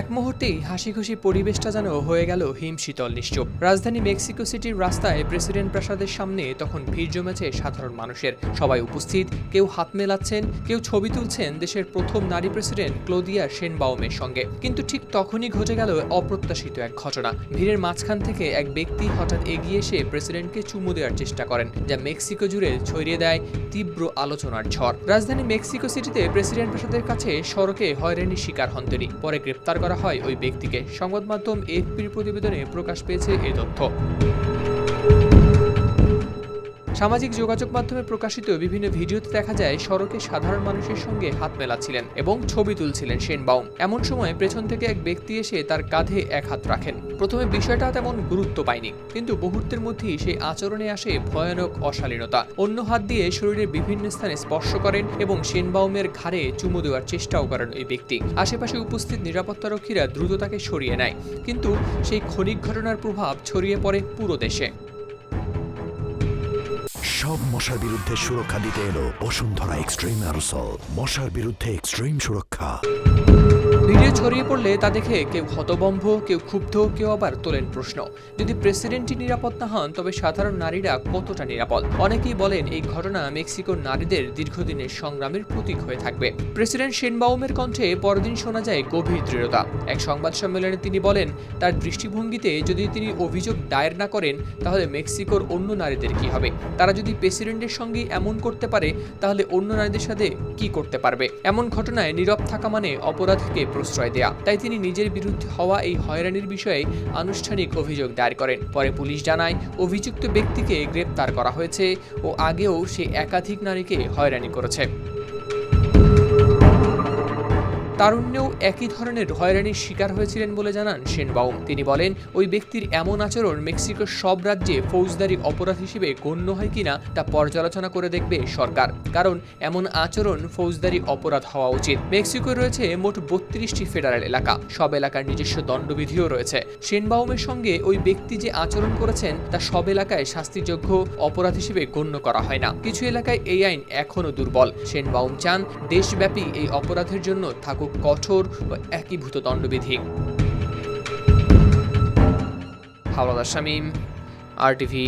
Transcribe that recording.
এক মুহূর্তেই হাসি খুশি পরিবেশটা যেন হয়ে গেল হিমশীতল নিশ্চুপ। রাজধানী মেক্সিকো সিটির রাস্তায় প্রেসিডেন্ট প্রাসাদের সামনে তখন ভিড় জমেছে সাধারণ মানুষের। সবাই উপস্থিত, কেউ হাত মেলাচ্ছেন, কেউ ছবি তুলছেন দেশের প্রথম নারী প্রেসিডেন্ট ক্লোদিয়া শেনবাউমের সঙ্গে। কিন্তু ঠিক তখনই ঘটে গেল অপ্রত্যাশিত এক ঘটনা। ভিড়ের মাঝখান থেকে এক ব্যক্তি হঠাৎ এগিয়ে এসে প্রেসিডেন্টকে চুমু দেওয়ার চেষ্টা করেন, যা মেক্সিকো জুড়ে ছড়িয়ে দেয় তীব্র আলোচনার ঝড়। রাজধানী মেক্সিকো সিটিতে প্রেসিডেন্ট প্রাসাদের কাছে সড়কে হয়রানির শিকার হন তিনি, পরে গ্রেপ্তার করা হয় ওই ব্যক্তিকে। সংবাদ মাধ্যম এফপির প্রতিবেদনে প্রকাশ পেয়েছে এ তথ্য। সামাজিক যোগাযোগ মাধ্যমে প্রকাশিত বিভিন্ন ভিডিওতে দেখা যায়, সড়কে সাধারণ মানুষের সঙ্গে হাত মেলাচ্ছিলেন এবং ছবি তুলছিলেন সেনবাউম এমন সময় পেছন থেকে এক ব্যক্তি এসে তার কাঁধে এক হাত রাখেন। প্রথমে বিষয়টা তেমন গুরুত্ব পায়নি, কিন্তু মুহূর্তের মধ্যেই সেই আচরণে আসে ভয়ানক অশালীনতা। অন্য হাত দিয়ে শরীরের বিভিন্ন স্থানে স্পর্শ করেন এবং সেনবাউমের ঘাড়ে চুমু দেওয়ার চেষ্টাও করেন ওই ব্যক্তি। আশেপাশে উপস্থিত নিরাপত্তারক্ষীরা দ্রুত তাকে সরিয়ে নেয়, কিন্তু সেই ক্ষণিক ঘটনার প্রভাব ছড়িয়ে পড়ে পুরো দেশে। সব মশার বিরুদ্ধে সুরক্ষা দিতে এলো বসুন্ধরা এক্সট্রিম অ্যারোসল মশার বিরুদ্ধে এক্সট্রিম সুরক্ষা। ভিডিও ছড়িয়ে পড়লে তা দেখে কেউ হতবম্ব কেউ ক্ষুব্ধ, কেউ আবার তোলেন প্রশ্ন। যদি প্রেসিডেন্টই নিরাপদ না হন, তবে সাধারণ নারীরা কতটা নিরাপদ? অনেকেই বলেন এই ঘটনা মেক্সিকোর নারীদের দীর্ঘদিনের সংগ্রামের প্রতীক হয়ে থাকবে। প্রেসিডেন্ট শেনবাউমের কণ্ঠে পরদিন শোনা যায় গভীর দৃঢ়তা। এক সংবাদ সম্মেলনে তিনি বলেন, তার দৃষ্টিভঙ্গিতে যদি তিনি অভিযোগ দায়ের না করেন, তাহলে মেক্সিকোর অন্য নারীদের কি হবে? তারা যদি প্রেসিডেন্টের সঙ্গে এমন করতে পারে, তাহলে অন্য নারীদের সাথে কি করতে পারবে? এমন ঘটনায় নীরব থাকা মানে অপরাধকে প্রশ্রয় দেয়া। তাই তিনি নিজের বিরুদ্ধে হওয়া এই হয়রানির বিষয়ে আনুষ্ঠানিক অভিযোগ দায়ের করেন। পরে পুলিশ জানায়, অভিযুক্ত ব্যক্তিকে গ্রেপ্তার করা হয়েছে ও আগেও সে একাধিক নারীকে হয়রানি করেছে। তারুণ্যেও একই ধরনের হয়রানির শিকার হয়েছিলেন বলে জানান সেনবাউম তিনি বলেন, ওই ব্যক্তির এমন আচরণ মেক্সিকোর সব রাজ্যে ফৌজদারি অপরাধ হিসেবে গণ্য হয় কিনা তা পর্যালোচনা করে দেখবে সরকার। কারণ, এমন আচরণ ফৌজদারি অপরাধ হওয়া উচিত। মেক্সিকোয় রয়েছে মোট বত্রিশটি ফেডারেল এলাকা। সব এলাকার নিজস্ব দণ্ডবিধিও রয়েছে। সেনবাউমের সঙ্গে ওই ব্যক্তি যে আচরণ করেছেন তা সব এলাকায় শাস্তিযোগ্য অপরাধ হিসেবে গণ্য করা হয় না। কিছু এলাকায় এই আইন এখনও দুর্বল। সেনবাউম চান, দেশব্যাপী এই অপরাধের জন্য থাকুক কঠোর ও একীভূত দণ্ডবিধি। হাওলাদার শামীম আর টিভি